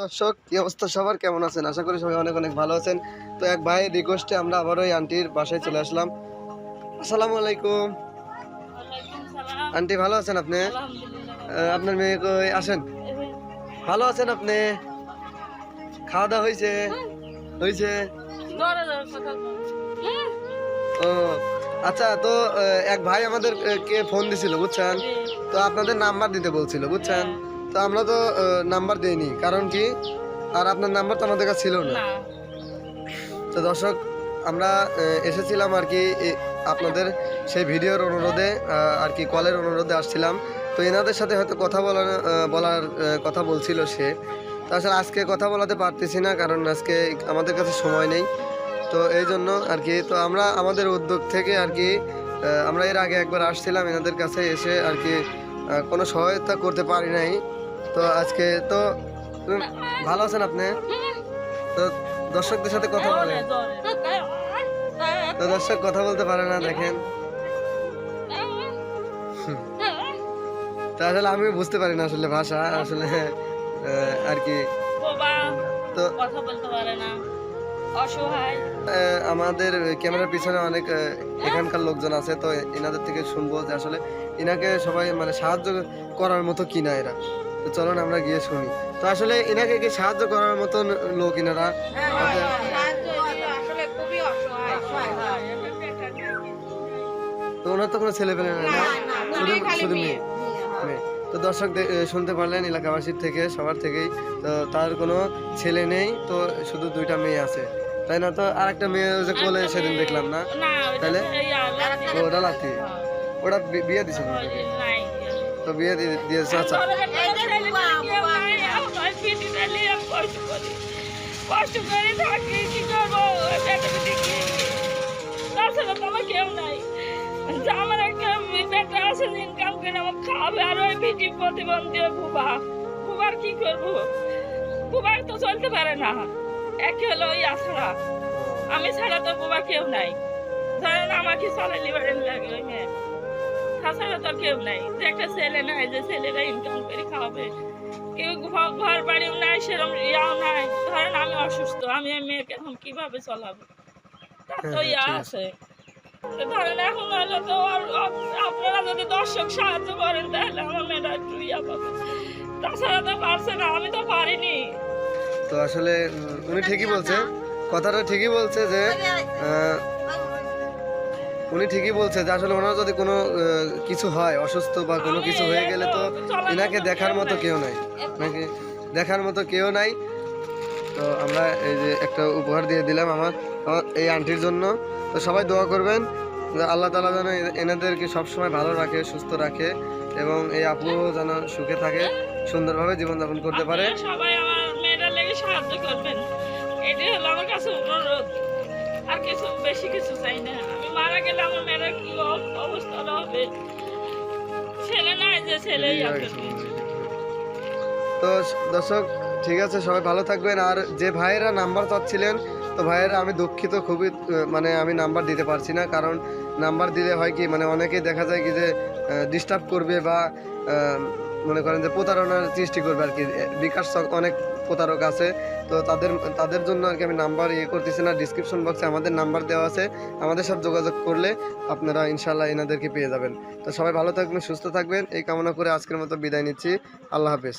দর্শক, কি অবস্থা সবার? কেমন আছেন? আশা করি সবাই অনেক অনেক ভালো আছেন। তো এক ভাই রিকোয়েস্টে আমরা আবার ওই আন্টির বাসায় চলে আসলাম। আসসালামু আলাইকুম। আন্টি ভালো আছেন আপনি? আপনার মেয়ে কই আসেন? ভালো আছেন আপনি? খাওয়া দাওয়া হয়েছে হয়েছে ও আচ্ছা তো এক ভাই আমাদের কে ফোন দিছিল, বুঝছেন? তো আপনাদের নাম্বার দিতে বলছিল, বুঝছেন? তো আমরা তো নাম্বার দেইনি। কারণ কি? আর আপনার নাম্বার তো আমাদের কাছে ছিল না। তো দর্শক আমরা এসেছিলাম আর কি আপনাদের সেই ভিডিওর অনুরোধে আর কি কলের অনুরোধে আসছিলাম। তো এনাদের সাথে হয়তো কথা বলার বলার কথা বলছিল সে। তো আসলে আজকে কথা বলাতে পারতেছি না কারণ আজকে আমাদের কাছে সময় নেই। তো এই জন্য আর কি তো আমরা আমাদের উদ্যোগ থেকে আর কি আমরা এর আগে একবার আসছিলাম এনাদের কাছে এসে আর কি কোনো সহায়তা করতে পারি নাই। তো আজকে তো ভালো আছেন আপনি? তো দর্শকদের সাথে কথা বলেন। তো দর্শক কথা বলতে পারে না দেখেন। তো আসলে আমি বুঝতে পারি না আসলে ভাষা আসলে আর কি। তো কথা বলতে পারে না। অসহায়। আমাদের ক্যামেরার পিছনে অনেক এখানকার লোকজন আছে তো এনাদের থেকে শুনব যে আসলে এনাকে সবাই মানে সাহায্য করার মতো কিনা এরা। তো চলুন আমরা গিয়ে শুনি। তো আসলে এনাকে কি সাহায্য করার মতন লোক এনারা? অসহায় তো ওনার তো কোনো ছেলে পেলে না? শুধু শুধু মেয়ে। মেয়ে। তো দর্শক শুনতে পারলেন এলাকাবাসীর থেকে সবার থেকেই। তো তার কোনো ছেলে নেই তো শুধু দুইটা মেয়ে আছে। তাই না? তো আর একটা মেয়ে যে কোলে সেদিন দেখলাম না? তাহলে? সেই আলাদা। ও, ওটা ওটা বিয়ে দিছে। তো বিয়ে দিয়ে- দিয়েছে আচ্ছা করে থাকি, কি করব? তাছাড়া তো আমার কেউ নাই। আমার একটা বেটা ইনকাম করে আমার আর ওই পিঠি প্রতিবন্ধী বুবা বুবার কি করব বুবার তো চলতে পারে না একে হলো ওই আমি ছাড়া তো বুবা কেউ নাই ধরেন আমাকে চলে লিবারেন লাগে ওই তাছাড়া তো কেউ নাই। যে একটা ছেলে নাই যে ছেলেরা ইনকাম করে খাওয়াবে। কেউ ঘর বাড়িও নাই সেরকম ইয়াও নাই। ধরেন আমি অসুস্থ আমি মেয়েকে এখন কীভাবে চলাবো? তার তো হ্যাঁ, ইয়া আছে। ধরেন এখন হলে তো আর- আপনারা যদি দর্শক সাহায্য করেন তাহলে আমার মেয়েটা একটু ইয়া পাবে। তাছাড়া তো পারছে না আমি তো পারিনি। তো আসলে উনি ঠিকই বলছে। কথাটা ঠিকই বলছে যে উনি ঠিকই বলছে যে আসলে ওনার যদি কোনো কিছু হয়, অসুস্থ বা কোনো কিছু হয়ে গেলে তো এনাকে দেখার মতো কেউ নাই। নাকি? দেখার মতো কেউ নাই। তো আমরা এই যে একটা উপহার দিয়ে দিলাম আমার এই আন্টির জন্য। তো সবাই দোয়া করবেন আল্লাহ তালা যেন এনাদেরকে সবসময় ভালো রাখে, সুস্থ রাখে এবং এই আপু যেন সুখে থাকে, সুন্দরভাবে জীবনযাপন করতে পারে। সবাই আমার সাহায্য করবেন। এটাই হলো আমার কাছে অনুরোধ। আর কিছু বেশি কিছু চাই না। আমি মারা গেলে আমার মেয়েটার কি অব- অবস্থা হবে? ছেলে নাই যে ছেলেই তো দর্শক ঠিক আছে সবাই ভালো থাকবেন। আর যে ভাইয়েরা নাম্বার চাচ্ছিলেন তো ভাইয়েরা আমি দুঃখিত খুবই মানে আমি নাম্বার দিতে পারছি না। কারণ নাম্বার দিলে হয় কি মানে অনেকেই দেখা যায় কি যে ডিস্টার্ব করবে বা মনে করেন যে প্রতারণার সৃষ্টি করবে আর কি। বিকাশ অনেক প্রতারক আছে। তো তাদের তাদের জন্য আর কি আমি নাম্বার ইয়ে করতেছি না ডিসক্রিপশন বক্সে আমাদের নাম্বার দেওয়া আছে। আমাদের সব যোগাযোগ করলে আপনারা ইনশাল্লাহ এনাদেরকে পেয়ে যাবেন। তো সবাই ভালো থাকবেন, সুস্থ থাকবেন। এই কামনা করে আজকের মতো বিদায় নিচ্ছি। আল্লাহ হাফেজ।